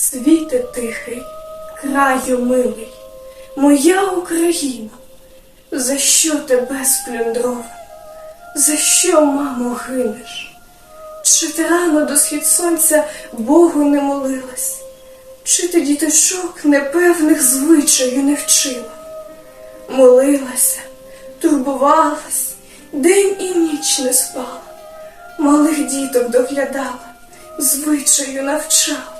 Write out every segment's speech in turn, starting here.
Світе тихий, краю милий, моя Україна, за що тебе сплюндровано? За що, мамо, гинеш? Чи ти рано до схід сонця Богу не молилась? Чи ти діточок непевних звичаю не вчила? Молилася, турбувалась, день і ніч не спала, малих діток доглядала, звичаю навчала.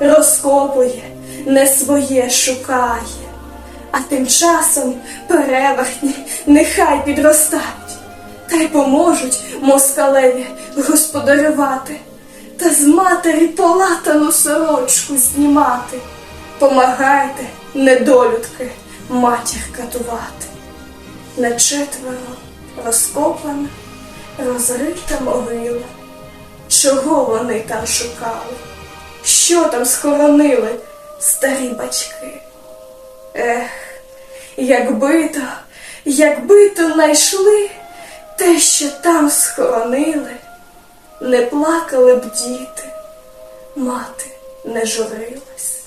розкопує, не своє шукає, а тим часом переверхні нехай підростають, та й поможуть москалеві господарювати, та з матері полатану сорочку знімати. Помагайте, недолюдки, матір катувати. На четверо розкопана, розрита могила. Чого вони там шукали? Що там схоронили старі бачки? Ех, якби то, якби то знайшли те, що там схоронили, не плакали б діти, мати не журилась.